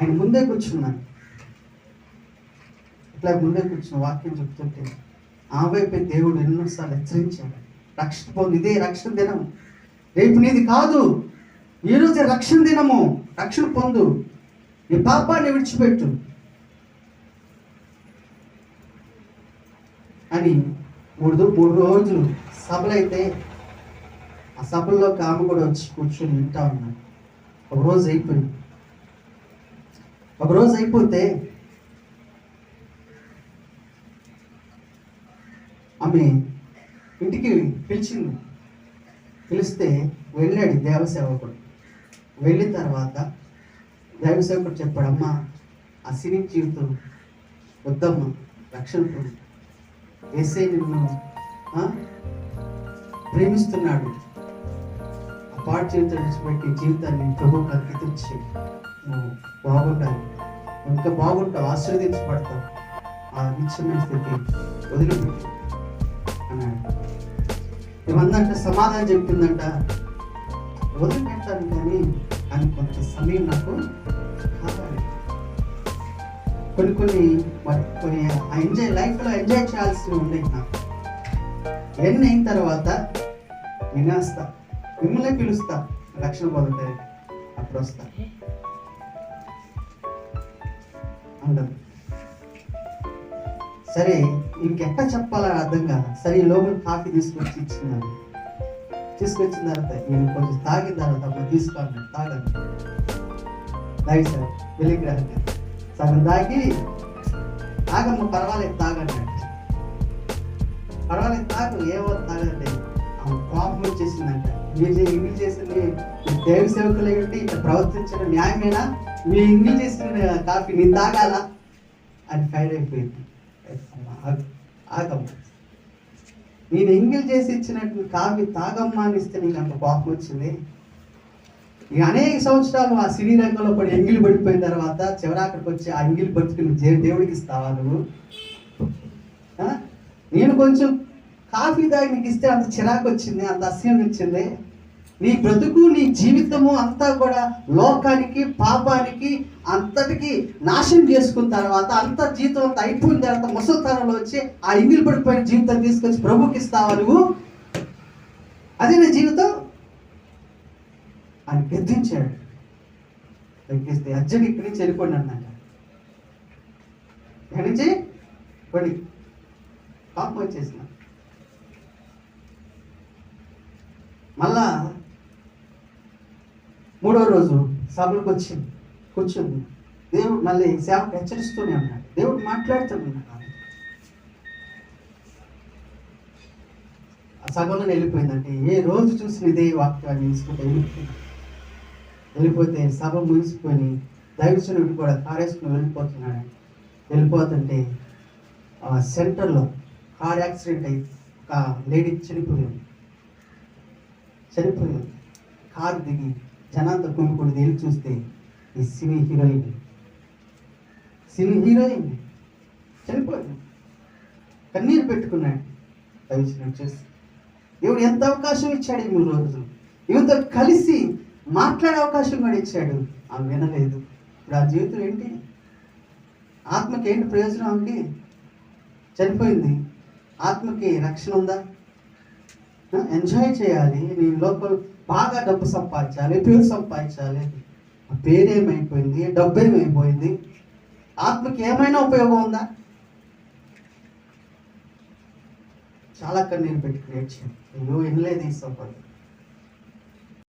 ఆయన ముందే కూర్చున్నాను ఇట్లా ముందే కూర్చున్న వాక్యం చెప్తుంటే ఆ వైపే దేవుడు ఎన్నోసార్లు హెచ్చరించాడు. రక్షణ పొంది ఇదే రక్షణ దినం. రేపు నీది కాదు. ఈరోజే రక్షణ దినము. రక్షణ పొందు. నీ పాపాన్ని విడిచిపెట్టు. అని మూడు మూడు రోజులు సభలైతే ఆ సభల్లోకి ఆమె కూడా వచ్చి కూర్చొని వింటా ఉన్నాడు. ఒక రోజు అయిపోయింది. ఒక రోజు అయిపోతే ఆమె ఇంటికి పిలిచింది పిలిస్తే వెళ్ళాడు దేవసేవకుడు. వెళ్ళిన తర్వాత దేవసేవకుడు చెప్పాడు అమ్మ ఆ సినీ జీవితం వద్దమ్మ రక్షణ పొందు. ఏసై నిన్ను ప్రేమిస్తున్నాడు. ఆ పాట జీవితం విడిచిపెట్టి జీవితాన్ని ప్రభువుకి అంకితించి నువ్వు బాగుంటావు ఇంకా బాగుంటావు ఆశీర్వదించబడతావు. ఆ నిత్యమైన స్థితి వదిలిపెట్టు అన్నాడు. ఇవన్నంటే సమాధానం చెప్తుందంట వదిలిపెట్టాను కానీ అని కొంత సమయం నాకు కావాలి. కొన్ని కొన్ని మరి కొన్ని ఎంజాయ్ లైఫ్లో ఎంజాయ్ చేయాల్సి ఉన్నాయి నాకు. ఎన్ని అయిన తర్వాత వినేస్తా మిమ్మల్ని పిలుస్తా. రక్షణ పొందుతాయి అప్పుడు వస్తా. అంటది సరే ఇంకెట్ట చెప్పాలని అర్థం కాదు. సరే ఈ లోపల కాఫీ తీసుకొచ్చి ఇచ్చినాను. తీసుకొచ్చిన తర్వాత నేను కొంచెం తాగిన తర్వాత అప్పుడు తీసుకోండి. తాగండి. తాగి సార్ వెళ్ళిగ్రహంగా సగం తాగి తాగమ్మ పర్వాలేదు తాగండి. అంటే. పర్వాలేదు తాగు ఏమో తాగండి. ఆమె కోపం వచ్చేసిందంట. మీరు మీరు చేసింది దేవ సేవకులు ఇట్లా ప్రవర్తించడం న్యాయమేనా? మీ ఇంగిల్ చేసిన కాఫీ నేను తాగాల? అది ఫైర్ అయిపోయింది. ఆగమ్మా నేను ఎంగిల్ చేసి ఇచ్చినట్టు కాఫీ తాగమ్మా అని ఇస్తే నీకు అంత కోపం వచ్చింది? ఈ అనేక సంవత్సరాలు ఆ సినీ రంగంలో పడి ఎంగిలి పడిపోయిన తర్వాత చివరాకడికి వచ్చి ఆ ఎంగిలి పట్టుకుని దేవుడికి ఇస్తావా నువ్వు? నేను కొంచెం కాఫీ తాగి నీకు ఇస్తే అంత చిరాకు వచ్చింది అంత అసహ్యం వచ్చింది. నీ బ్రతుకు నీ జీవితము అంతా కూడా లోకానికి పాపానికి అంతటికి నాశనం చేసుకున్న తర్వాత అంత జీవితం అంతా అయిపోయిన తర్వాత ముసలితనంలో వచ్చి ఆ ఇంగిలి పడిపోయిన జీవితం తీసుకొచ్చి ప్రభుకి ఇస్తావా నువ్వు? అదే నా జీవితం? అని గద్దించాడు. తగ్గిస్తే అర్జున్ ఇక్కడి నుంచి వెళ్ళిపోండి అన్నాడు. ఎక్కడి నుంచి? పడి. పాపం వచ్చేసిన. మళ్ళా మూడో రోజు సభలకు వచ్చింది కూర్చుంది. దేవుడు మళ్ళీ సేవకు హెచ్చరిస్తూనే ఉన్నాడు. దేవుడు మాట్లాడుతూనే ఉన్నాడు. ఆ సభలో వెళ్ళిపోయిందంటే ఏ రోజు చూసిన ఇదే వాక్యాన్ని తీసుకుంటే వెళ్ళిపోయింది. వెళ్ళిపోతే సభ ముగిసిపోయి దైవచనుడు కూడా కారేసుకుని వెళ్ళిపోతున్నాడు. వెళ్ళిపోతుంటే ఆ సెంటర్లో కార్ యాక్సిడెంట్ అయి ఒక లేడీ చనిపోయింది చనిపోయింది కారు దిగి జనాంత కుంపుకొని వెళ్ళి చూస్తే ఈ సినీ హీరోయిన్. సినీ హీరోయిన్. చనిపోయింది. కన్నీరు పెట్టుకున్నాడు. దయచేసి చూసి. దేవుడు ఎంత అవకాశం ఇచ్చాడు ఈ మూడు రోజులు? ఈమెతో కలిసి మాట్లాడే అవకాశం కూడా ఇచ్చాడు. ఆమె వినలేదు. ఇప్పుడు ఆ జీవితం ఏంటి? ఆత్మకి ఏంటి ప్రయోజనం అండి? చనిపోయింది. ఆత్మకి రక్షణ ఉందా? ఎంజాయ్ చేయాలి. నీ లోపల బాగా డబ్బు సంపాదించాలి పేరు సంపాదించాలి. ఆ పేరేమైపోయింది డబ్బు ఏమైపోయింది? ఆత్మకి ఏమైనా ఉపయోగం ఉందా? చాలా కన్నీరు క్రియేట్ చేయండి నువ్వు వినలేదు ఈ సంపద